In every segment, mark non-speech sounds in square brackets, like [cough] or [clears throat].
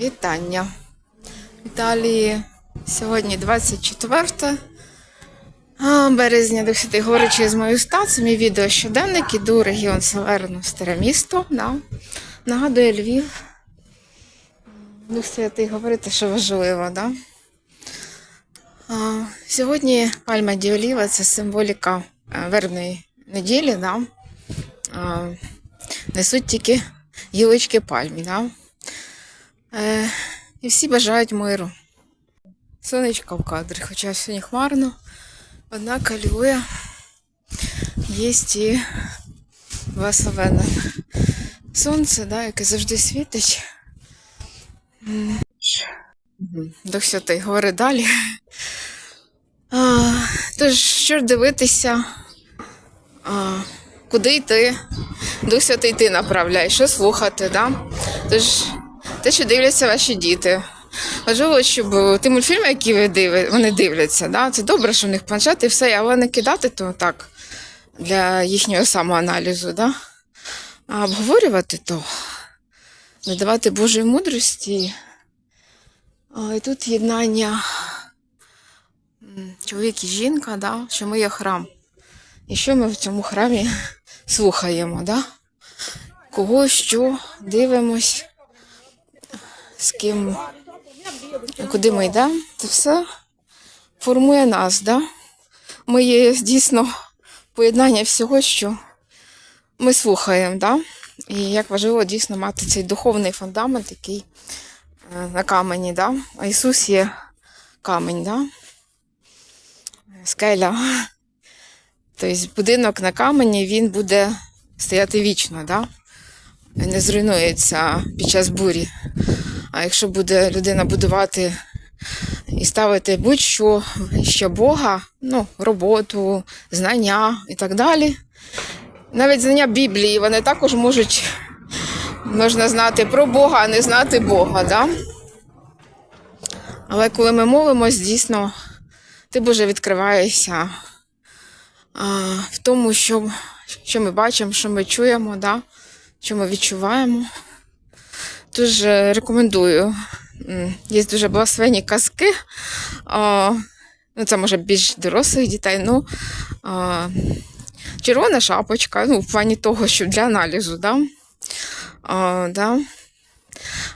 Вітання. Італії сьогодні 24 березня до Святий Горичі з мою стат. Мій відео щоденник. Іду регіон Северно, старе місто. Да. Нагадує Львів. Дух Святий говорити, що важливо, да? А, сьогодні Пальма Діоліва це символіка е, вербної неділі. Да? А, несуть тільки гілочки пальмі. Да? Е, і всі бажають миру. Сонечко в кадрі, хоча сьогодні хмарно, однак алює. Є і веселене сонце, да, яке завжди світить. Мгм. Дух Святий говорить далі. А, тож, що ж дивитися, а, куди йти? Дух Святий ти направляє, що слухати, да? Тож, те, що дивляться ваші діти. Важливо, щоб ті мультфільми, які ви диви, вони дивляться, да? це добре, що в них планшет і все, але не кидати то так для їхнього самоаналізу, да? а обговорювати то, надавати Божої мудрості. А, і тут єднання чоловік і жінка, да? що ми є храм. І що ми в цьому храмі слухаємо, да? кого що дивимось з ким, куди ми йдемо, це все формує нас. Да? Ми є дійсно поєднання всього, що ми слухаємо. Да? І як важливо дійсно мати цей духовний фундамент, який е, на камені. Да? А Ісус є камень, да? скеля. Тобто будинок на камені він буде стояти вічно, да? не зруйнується під час бурі. А якщо буде людина будувати і ставити будь-що ще Бога, ну, роботу, знання і так далі. Навіть знання Біблії вони також можуть можна знати про Бога, а не знати Бога. Да? Але коли ми молимось, дійсно, ти Боже відкриваєшся а, в тому, що, що ми бачимо, що ми чуємо, да? що ми відчуваємо. Тож е, рекомендую. Є дуже благословенні казки. Ну, це може більш дорослих дітей. Ну, червона шапочка, ну, в плані того, що для аналізу, да? А, да?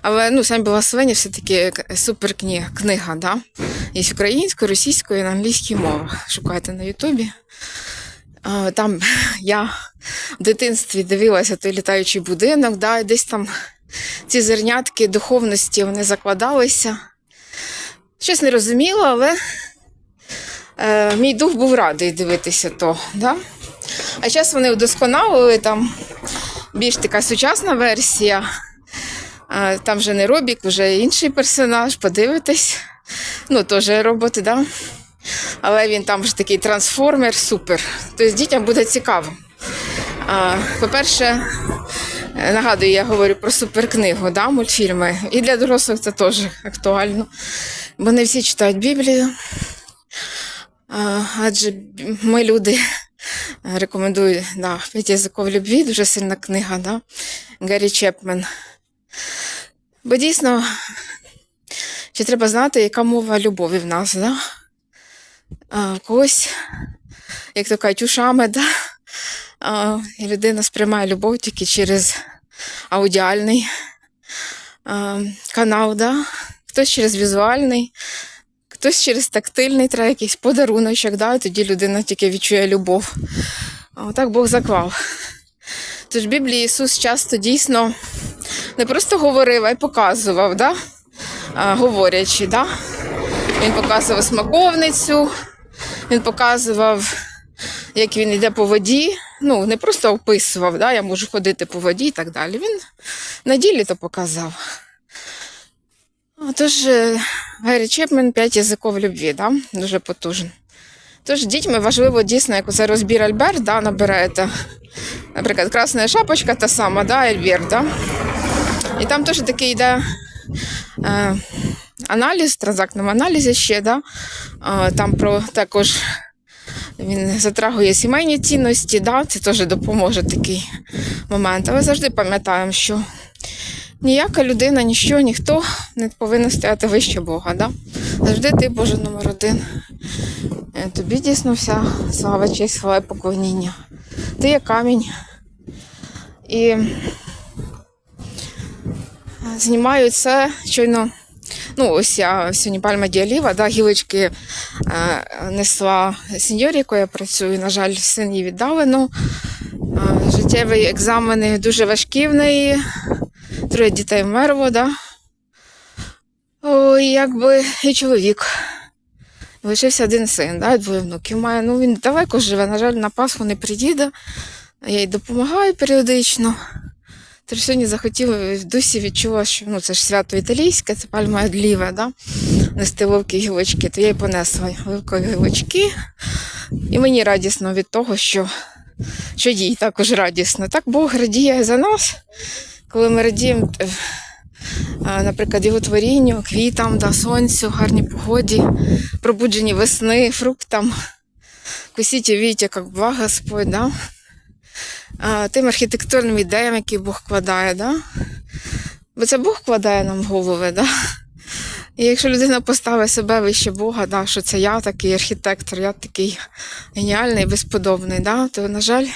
Але ну, самі благословення все-таки супер книга, да? Є українською, російською і на англійській мовах. Шукайте на Ютубі. Там я в дитинстві дивилася той літаючий будинок, да, і десь там ці зернятки духовності вони закладалися. Щось не розуміла, але е, мій дух був радий дивитися то. Да? А зараз вони вдосконалили там більш така сучасна версія. Е, там вже не Робік, вже інший персонаж, подивитесь. Ну, теж роботи, да? але він там вже такий трансформер, супер. Тобто дітям буде цікаво. По-перше, нагадую, я говорю про суперкнигу, да, мультфільми. І для дорослих це теж актуально. Бо не всі читають Біблію. Адже ми люди рекомендую да, «П'ять язиков любві, дуже сильна книга, да, Гаррі Чепмен. Бо дійсно, ще треба знати, яка мова любові в нас. Да? А, когось, як то кажуть, ушами, да? а, і людина сприймає любов тільки через аудіальний канал, да? хтось через візуальний, хтось через тактильний, треба якийсь подаруночок, да? тоді людина тільки відчує любов. А отак Бог заклав. Тож в Біблії Ісус часто дійсно не просто говорив, а й показував, да? а, говорячи. Да? Він показував смаковницю, він показував, як він йде по воді. Ну, не просто описував, да? я можу ходити по воді і так далі. Він на ділі то показав. Тож, е, Гаррі Чепмен п'ять язиков любві, да? дуже потужний. Тож дітьми важливо дійсно, як оце розбір Альберт, да, набираєте. Наприклад, красна шапочка та сама, да, Альберт, да? І там теж такий йде е, аналіз, транзактному аналізі ще, да? е, там про також він затрагує сімейні цінності, да? це теж допоможе такий момент. Але завжди пам'ятаємо, що ніяка людина, ніщо, ніхто не повинен стояти вище Бога. Да? Завжди ти Боже номер один. Е, Тобі дійсно вся слава, честь, хвала і поклоніння. Ти є камінь. І е, знімаю це щойно. Ну, ось я сьогодні пальма діаліва, да, гілочки е, несла сеньорі, якою я працюю. На жаль, син її віддалено. Е, життєві екзамени дуже важкі в неї. Троє дітей вмерло, да. Ой, якби і чоловік. Лишився один син, да, двоє внуків має. Ну, він далеко живе, на жаль, на Пасху не приїде. Я їй допомагаю періодично. Тож сьогодні захотіла в дусі відчула, що ну, це ж свято італійське, це пальма одліве, да? нести вовки гілочки, то я й понесла вовкові гілочки. І мені радісно від того, що, що їй також радісно. Так Бог радіє за нас, коли ми радіємо, е, наприклад, його творінню, квітам, да, сонцю, гарній погоді, пробудженні весни, фруктам. Кусіть і віть, як благ Господь, да? Тим архітектурним ідеям, які Бог вкладає, да? бо це Бог вкладає нам в голови. Да? І якщо людина поставить себе вище Бога, да, що це я такий архітектор, я такий геніальний, безподобний, да, то, на жаль,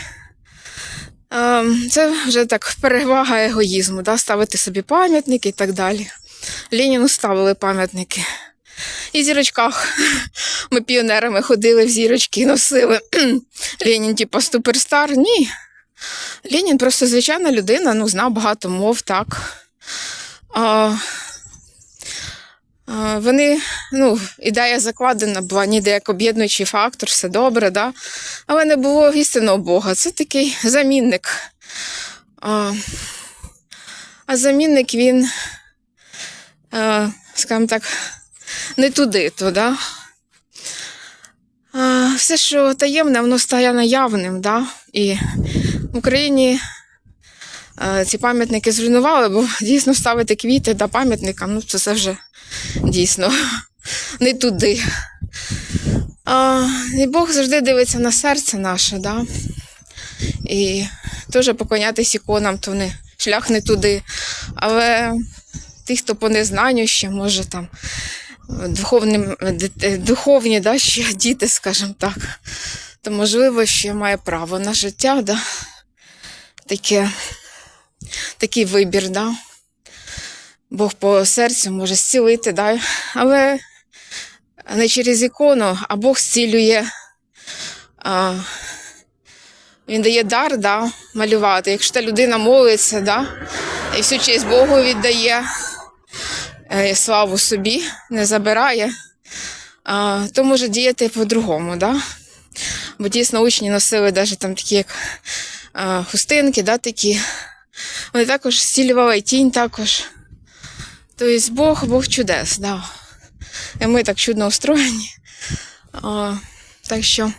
ем, це вже так перевага егоїзму, да, ставити собі пам'ятники і так далі. Леніну ставили пам'ятники. І зірочках [laughs] ми піонерами ходили в зірочки носили. [clears throat] Ленін, типу, суперстар. Ні. Ленін просто звичайна людина, ну, знав багато мов, так. А, а, вони, ну, ідея закладена була ніде як об'єднуючий фактор, все добре, да? але не було істинного Бога. Це такий замінник. А, а замінник він, а, скажімо так, не туди, то, да? Все, що таємне, воно стає наявним, да? і в Україні е, ці пам'ятники зруйнували, бо [laughs] дійсно ставити квіти до пам'ятникам, ну це все вже дійсно [laughs] не туди. А, і Бог завжди дивиться на серце наше, да? і теж поклонятись іконам, то не шлях не туди. Але ті, хто по незнанню ще може там духовним, духовні да, ще діти, скажімо так, то можливо ще має право на життя, да? Таке, такий вибір, да? Бог по серцю може зцілити, да? але не через ікону, а Бог зцілює. А, він дає дар да, малювати. Якщо та людина молиться, да, і всю честь Богу віддає, славу собі не забирає, то може діяти по-другому. Да? Бо дійсно учні носили навіть там такі як хустинки, да, такі. Вони також зцілювали тінь також. Тобто Бог, Бог чудес, да. І ми так чудно устроєні. Так що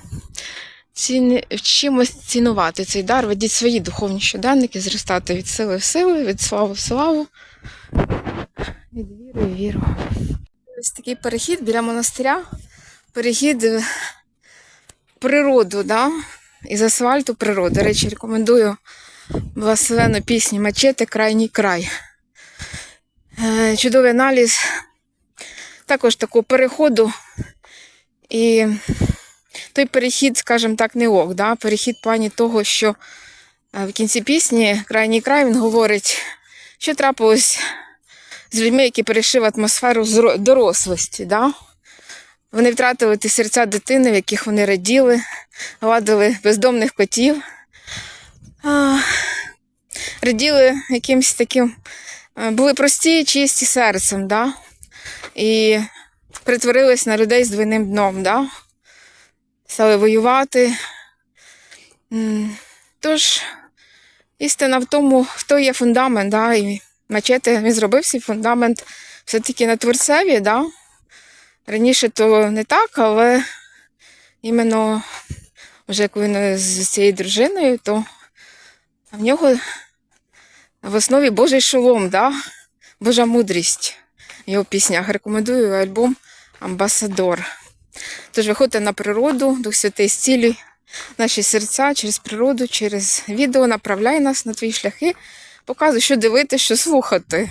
вчимось цінувати цей дар, ведіть свої духовні щоденники, зростати від сили в силу, від слави в славу, віру. Ось такий перехід біля монастиря, перехід в природу, да? із асфальту природу. До речі, рекомендую благословену пісню Мачете Крайній край. Е, Чудовий аналіз також такого переходу. І той перехід, скажімо так, не ок. Да? Перехід в плані того, що е, в кінці пісні Крайній край він говорить, що трапилось з людьми, які перейшли в атмосферу дорослості. Да? Вони втратили ті серця дитини, в яких вони раділи, гладили бездомних котів, раділи якимось таким, були прості, чисті серцем, да? і притворились на людей з двойним дном, да? стали воювати. Тож, істина в тому, хто є фундамент, да? і мачете він зробив свій фундамент все-таки на творцеві, да? Раніше то не так, але іменно вже коли він з цією дружиною, то в нього в основі Божий шолом, да? Божа мудрість в його піснях. Рекомендую альбом Амбасадор. Тож виходьте на природу, Дух Святий зцілюй наші серця через природу, через відео, направляй нас на твої шляхи. Показує, що дивитися, що слухати.